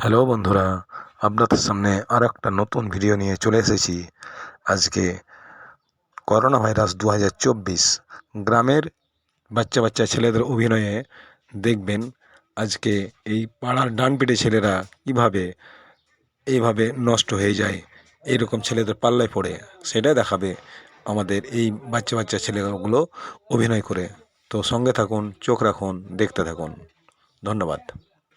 Hello বন্ধুরা, আপনাদের সামনে আর একটা নতুন ভিডিও নিয়ে চলে এসেছি। আজকে করোনা ভাইরাস দু হাজার চব্বিশ, গ্রামের বাচ্চা বাচ্চা ছেলেদের অভিনয়ে দেখবেন আজকে এই পাড়ার ডানপিটে ছেলেরা কীভাবে এইভাবে নষ্ট হয়ে যায় এইরকম ছেলেদের পাল্লায় পড়ে, সেটাই দেখাবে আমাদের এই বাচ্চা বাচ্চা ছেলেগুলো অভিনয় করে। তো সঙ্গে থাকুন, চোখ রাখুন, দেখতে থাকুন। ধন্যবাদ।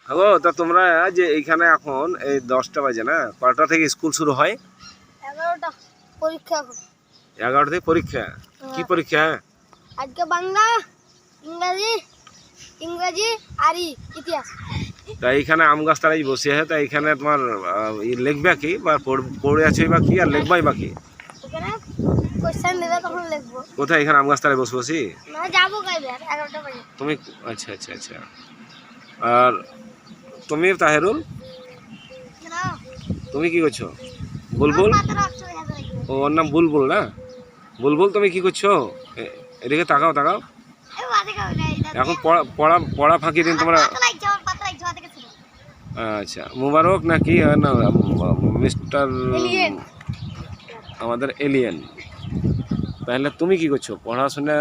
হ্যালো তা তোমরা যে এইখানে এখন এই দশটা বাজে না? কটা থেকে স্কুল শুরু হয়? এগারোটা পরীক্ষা। এগারোটা থেকে পরীক্ষা? কি পরীক্ষা? আজকে বাংলা ইংরাজি ইংরাজি আর ইতিহাস। তা এইখানে আম গাছ তারাই বসে আছে তা এইখানে তোমার লিখবে কি? বা পড়- পড়ে আছে বা কি? আর লিখবাই বা কি? কোথায় এখানে আম গাছ তারাই বসে বসি? না যাব গাইবে আর এগারোটা বাজে। তুমি আচ্ছা আচ্ছা আচ্ছা। আর তুমি তাহেরুল? তুমি কি করছ? বুলবুল? ও ওর নাম বুলবুল না? বুলবুল তুমি কি করছ? এদিকে তাকাও তাকাও। এখন পড়া পড়া পড়া ফাঁকি দিন তোমরা। আচ্ছা মুবারক নাকি? না মিস্টার আমাদের এলিয়েন। তাহলে তুমি কি করছ? পড়াশোনা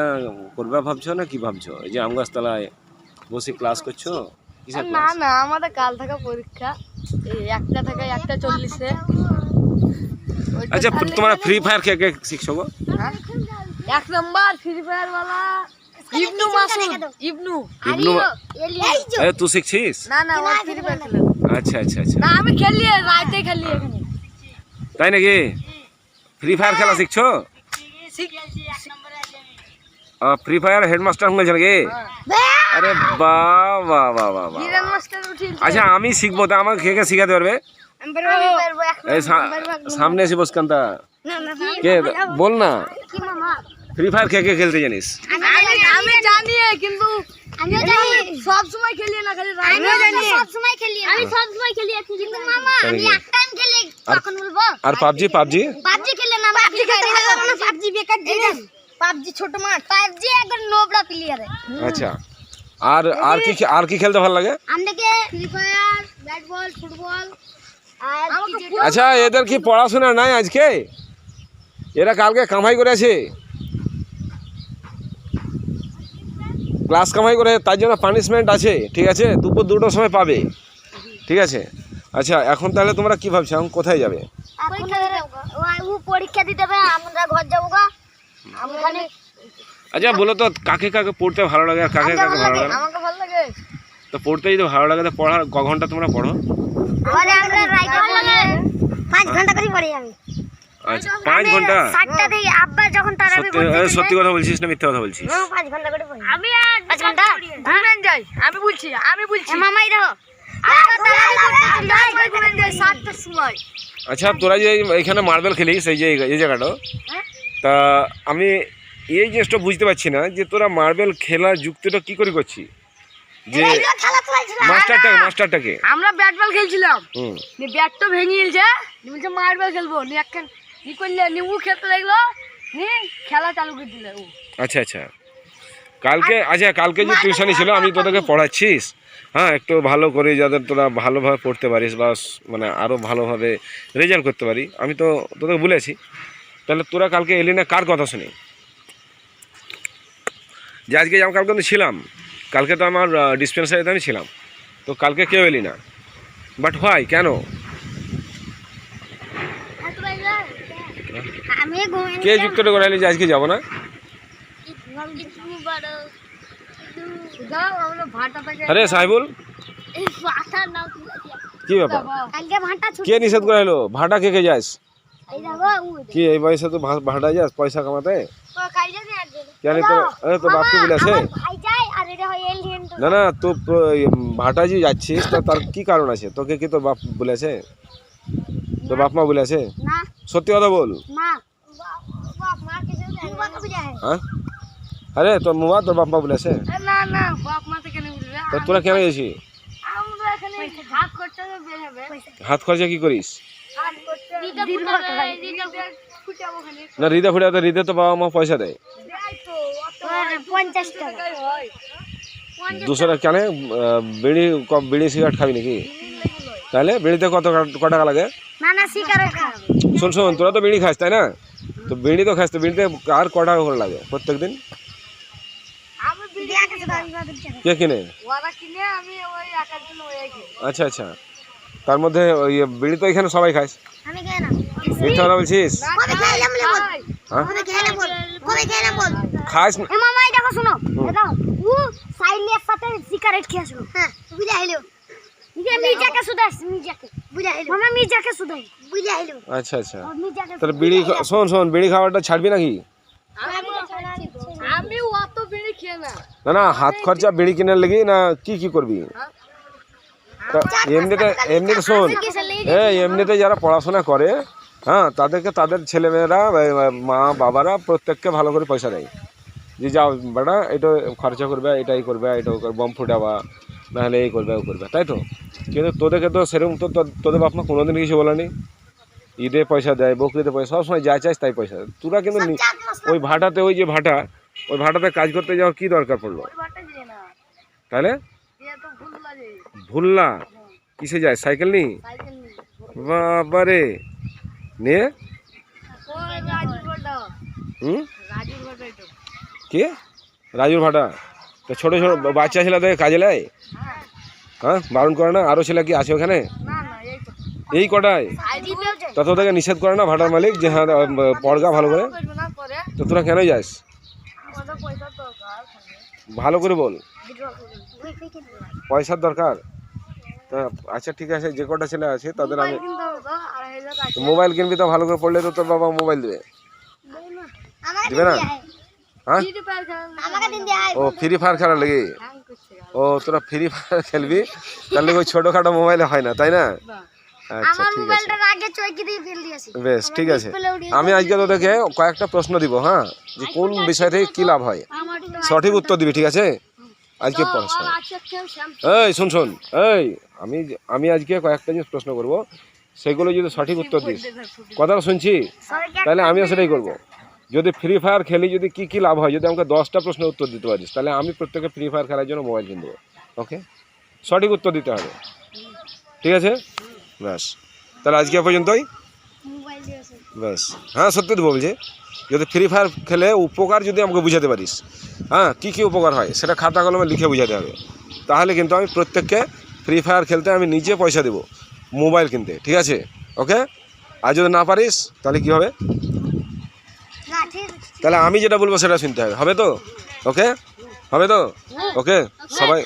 করবে ভাবছ না কি ভাবছ? এই যে আমগাছতলায় বসে ক্লাস করছ? না না আমাদের কাল থাকা পরীক্ষা। এই একটা থেকে একটা চল্লিশে। আচ্ছা তোমরা ফ্রি ফায়ার কে কে শিখছো গো? হ্যাঁ? এক নম্বর ফ্রি ফায়ার वाला ইবনু মাসুদ ইবনু। ইবনু এই তুই শিখছিস? না না ও ফ্রি ফায়ার খেলে আচ্ছা আচ্ছা আচ্ছা। না আমি খেলি রাইতে খেলি এখানে। তাই নাকি? ফ্রি ফায়ার খেলা শিখছো? ফ্রি ফায়ার হেডমাস্টার হয়ে নাকি? আরে বাহ বাহ বাহ বাহ বাহ হিরেন মাস্টার উঠিল আচ্ছা আমি শিখব তা আমাকে কে কে শিখাতে পারবে আমি পারব, এক এই সা- সামনে এসে বস কান্তা না, না, না। কে বল না কি মামা? ফ্রি ফায়ার কে কে খেলতে জানিস আমি আমি জানি কিন্তু আমিও জানি। সব সময় খেলি না খালি আমিও জানি। সবসময় খেলি। আমি সবসময় খেলি, কিন্তু মামা, তাই আমি নাকি? এক time খেলি, কখন বলব? আর পাবজি পাবজি PUBG খেলে না, PUBG খেলতে হবে না, PUBG বেকার জিনিস। PUBG ছোট মাঠ। PUBG একবার নোবরা player এ। আচ্ছা আর আর কি আর কি খেলতে ভালো লাগে? আচ্ছা এদের কি পড়াশোনা নাই আজকে? এরা কালকে কামাই করেছে ক্লাস কামাই করে তার জন্য পানিশমেন্ট আছে ঠিক আছে? দুপুর দুটোর সময় পাবে ঠিক আছে? আচ্ছা এখন তাহলে তোমরা কি ভাবছ? এখন কোথায় যাবে? পরীক্ষা দিতে পরীক্ষা দিতে হবে আমরা ঘর যাব গা। আমি আচ্ছা বলো তো কাকে কাকে পড়তে ভালো লাগে আর কাকে কাকে ভালো লাগে? না? আমাকে ভালো লাগে। তো পড়তে যদি ভালো লাগে তো পড়ার ক ঘণ্টা তোমরা পড়ো? ঘরে আমরা রাইতে পড়ি। পাঁচ ঘণ্টা করে পড়ি আমি। আচ্ছা পাঁচ ঘণ্টা? সাতটা থেকে আব্বা যখন তারা সত্যি এ, সত্যি কথা বলছিস না মিথ্যা কথা বলছিস? পাঁচ ঘণ্টা করে পড়ি। আমি আর পাঁচ ঘণ্টা? ঘুমেন যাই আমি বলছি আমি বলছি। মামাই দেখো। ঘুমেন যাই সাতটার সময়। আচ্ছা তোরা যে এখানে মার্বেল খেলিস এই যে এই জায়গাটা? তা আমি এই জিনিসটা বুঝতে পারছি না যে তোরা মার্বেল খেলার যুক্তিটা কি করে করছিস? যে খেলা চলাইছিল মাস্টারটা মাস্টারটাকে আমরা ব্যাট বল খেলছিলাম। হুম। নি ব্যাটটা ভেঙে গেছে নি বলছে মারবে খেলব নি একখান ই করলে নি ও খেলতে লাগল নি খেলা চালু করে দিলে ও আচ্ছা আচ্ছা। কালকে আচ্ছা কালকে যে টিউশনি ছিল আমি তোদেরকে পড়াচ্ছিস? হ্যাঁ একটু ভালো করে যাদের তোরা ভালোভাবে পড়তে পারিস বা মানে আরও ভালোভাবে রেজাল্ট করতে পারি আমি তো তোদেরকে বলেছি। তাহলে তোরা কালকে এলি না কার কথা শুনি? যে আজকে যেমন কালকে তো ছিলাম কালকে তো আমার ডিসপেন্সারিতে আমি ছিলাম। তো কালকে কেউ এলি না। বাট হয় কেন? কে যুক্তটা করে এলি যে আজকে যাব না? আরে সাহেবুল। কি ব্যাপার? কে নিষেধ করে এলো? ভাটা কে কে যাস? এই কি এই বয়সে তো ভাটা যাস পয়সা কামাতে? কেন তো এ তো বাপকে বলেছে আমার ভাই যায় আর এটা হয় এলিয়েন তো। না না তো প- ভাটা যে যাচ্ছিস তা তার কি কারণ আছে? তোকে কি তোর বাপ বলেছে তোর বাপ মা বলেছে সত্যি কথা বল। হ্যাঁ? আরে তোর মুয়া তোর বাপ মা বলেছে তোরা কেন গেছি আমরা এখানে ভাত করতে হবে বের হবে। হাত খরচা কি করিস? না হৃদয় ফুটে তো হৃদয় তো বাবা মা পয়সা দেয়। পঞ্চাশ টাকা। টাকাই হয় দুশো টাকা কেন? আহ, বিড়ি কম বিড়ি সিগারেট খাবি নাকি? দিন লেগে লয় তাহলে বিড়িতে কত কা- ক টাকা লাগে? না না সিগারেট খাবে। শোন শোন তোরা তো বিড়ি খাস তাই না? তো বিড়ি তো খাস তো বিড়িতে আর ক টাকা করে লাগে প্রত্যেক দিন আমি বিড়ি দেয়া গেছে দাবি বাদ কে কিনে? ওরা কিনে আমি ওই একার জন্য ওই খাই আচ্ছা আচ্ছা। তার মধ্যে ওই বিড়ি তো এখানে সবাই খাস আমি খাই না মিথ্যা কথা বলছিস? কবে খাইলাম লে বল? খাই। হ্যাঁ? কবে খাইলাম বল? বল খাস না মামা এই দেখো শুনো। দেখো ও সাইলের সাথে সিগারেট খেয়েছিল হ্যাঁ বুঝা হইল মির্জাকে সুদাস মির্জাকে বুঝা হইল মামা মির্জাকে সুদাই বুঝা হইল আচ্ছা আচ্ছা। তাহলে বিড়ি খা- শোন শোন বিড়ি খাওয়াটা ছাড়বি নাকি? আমি অত বিড়ি খেয়ে না। না না হাত খরচা বিড়ি কেনার লেগে না কি কি করবি? তা এমনিতে এমনিতে শোন। হ্যাঁ এমনিতে যারা পড়াশোনা করে হ্যাঁ তাদেরকে তাদের ছেলেমেয়েরা মা বাবারা প্রত্যেককে ভালো করে পয়সা দেয়। যে যাও বেটা এটা খরচা করবে এটাই করবে এটা বম ফুটাবা নাহলে এই করবে ও করবে তাই তো? কিন্তু তোদেরকে তো সেরকম তো তোদের বাপ মা কোনোদিন কিছু বলেনি। ঈদে পয়সা দেয় বকরিতে পয়সা সবসময় যা চাইস তাই পয়সা দেয়। তোরা কিন্তু ওই ভাটাতে ওই যে ভাটা ওই ভাটাতে কাজ করতে যাওয়ার কি দরকার পড়ল? তাহলে? ভুললা কিসে যায়? সাইকেল নি বাবারে! নিয়ে? হুম? কে? রাজুর ভাটা। তো ছোটো ছোটো বাচ্চা ছেলেদের কাজে নেয় হ্যাঁ। বারণ করে না? আরও ছেলে কি আছে ওখানে? এই কটায়? তা তোদেরকে নিষেধ করে না ভাটার মালিক যে হ্যাঁ পড়গা ভালো করে? তো তোরা কেন যাস? ভালো করে বল। পয়সার দরকার? তা আচ্ছা ঠিক আছে যে কটা ছেলে আছে তাদের আমি মোবাইল কিনবি তো ভালো করে পড়লে তো তোর বাবা মোবাইল দেবে। দিবে না। হ্যাঁ? ফ্রি ফায়ার খেলেন আমাকে দিন দিয়া है ও ফ্রি ফায়ার খেলার লেগে? ও তোরা ফ্রি ফায়ার খেলবি? তাহলে ওই ছোটোখাটো মোবাইলে হয় না তাই না? না আচ্ছা ঠিক আছে। বেশ ঠিক আছে। আমি আজকে তোদেরকে কয়েকটা প্রশ্ন দিব হ্যাঁ? যে কোন বিষয় থেকে কী লাভ হয়? সঠিক উত্তর দিবি ঠিক আছে? আজকে পড়াশোনা। এই শুন শুন এই আমি আমি আজকে কয়েকটা জিনিস প্রশ্ন করব। সেগুলো যদি সঠিক উত্তর দিস। কথাটা শুনছি? তাহলে আমিও সেটাই করব। যদি ফ্রি ফায়ার খেলি যদি কি কি লাভ হয়? যদি আমাকে দশটা প্রশ্নের উত্তর দিতে পারিস তাহলে আমি প্রত্যেকে ফ্রি ফায়ার খেলার জন্য মোবাইল কিনবো। ওকে? সঠিক উত্তর দিতে হবে। ঠিক আছে? ব্যাস। তাহলে আজকে এ পর্যন্তই। ব্যাস। হ্যাঁ সত্যি তো বলছি। যদি ফ্রি ফায়ার খেলে উপকার যদি আমাকে বুঝাতে পারিস হ্যাঁ কী কী উপকার হয় সেটা খাতা কলমে লিখে বুঝাতে হবে। তাহলে কিন্তু আমি প্রত্যেককে ফ্রি ফায়ার খেলতে আমি নিজে পয়সা দেবো মোবাইল কিনতে ঠিক আছে? ওকে? আর যদি না পারিস তাহলে কী হবে? তাহলে আমি যেটা বলব সেটা শুনতে হবে হবে তো? ওকে? হবে তো? ওকে? সবাই